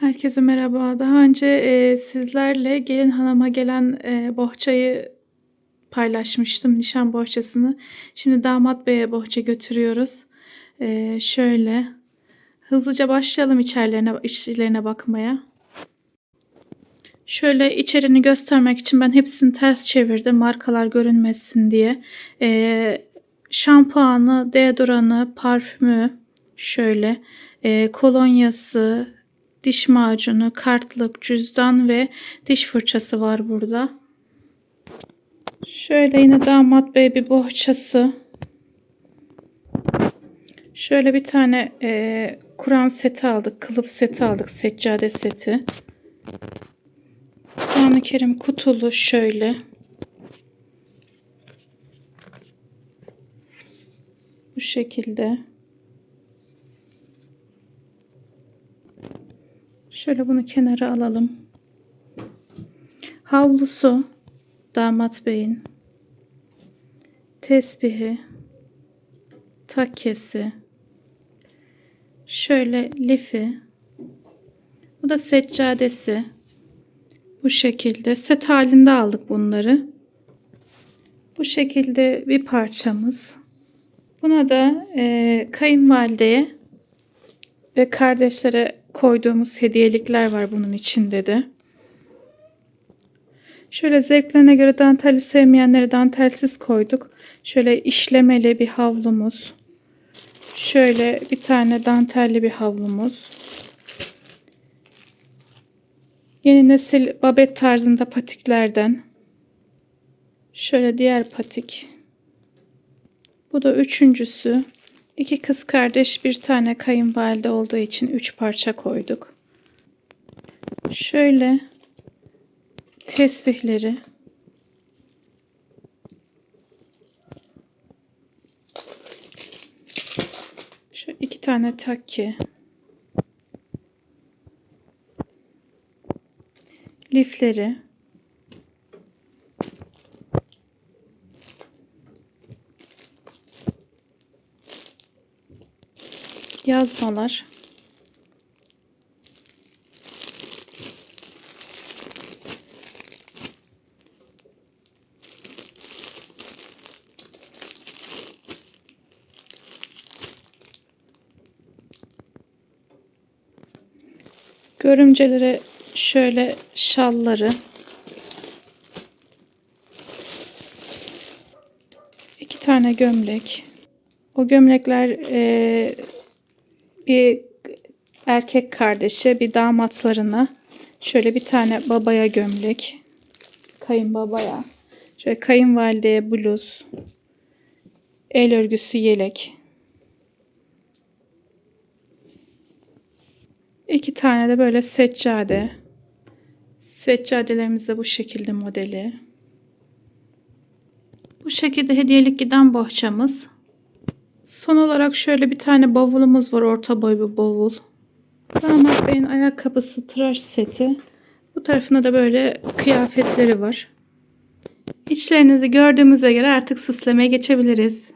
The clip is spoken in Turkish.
Herkese merhaba. Daha önce e, sizlerle gelin hanıma gelen e, bohçayı paylaşmıştım, nişan bohçasını. Şimdi damat beye bohça götürüyoruz. E, şöyle hızlıca başlayalım içerilerine, içlerine bakmaya. Şöyle içerini göstermek için ben hepsini ters çevirdim markalar görünmesin diye. E, şampuanı, deodoranı, parfümü şöyle e, kolonyası, diş macunu, kartlık, cüzdan ve diş fırçası var burada. Şöyle yine damat bey bir bohçası. Şöyle bir tane e, Kur'an seti aldık. Kılıf seti aldık. Seccade seti. Kur'an-ı Kerim kutulu şöyle. Bu şekilde. Şöyle bunu kenara alalım. Havlusu damat beyin. Tesbihi. Takkesi. Şöyle lifi. Bu da seccadesi. Bu şekilde set halinde aldık bunları. Bu şekilde bir parçamız. Buna da e, kayınvalideye ve kardeşlere koyduğumuz hediyelikler var bunun içinde de. Şöyle zevklerine göre danteli sevmeyenlere dantelsiz koyduk. Şöyle işlemeli bir havlumuz. Şöyle bir tane dantelli bir havlumuz. Yeni nesil babet tarzında patiklerden. Şöyle diğer patik. Bu da üçüncüsü. İki kız kardeş bir tane kayınvalide olduğu için üç parça koyduk. Şöyle tesbihleri. Şu iki tane takki lifleri yazmalar. Görümcelere şöyle şalları. İki tane gömlek. O gömlekler e, bir erkek kardeşe, bir damatlarına şöyle bir tane babaya gömlek, kayınbabaya, şöyle kayınvalideye bluz, el örgüsü yelek. İki tane de böyle seccade. Seccadelerimiz de bu şekilde modeli. Bu şekilde hediyelik giden bohçamız. Son olarak şöyle bir tane bavulumuz var. Orta boy bir bavul. Damat Bey'in ayakkabısı, tıraş seti. Bu tarafında da böyle kıyafetleri var. İçlerinizi gördüğümüze göre artık süslemeye geçebiliriz.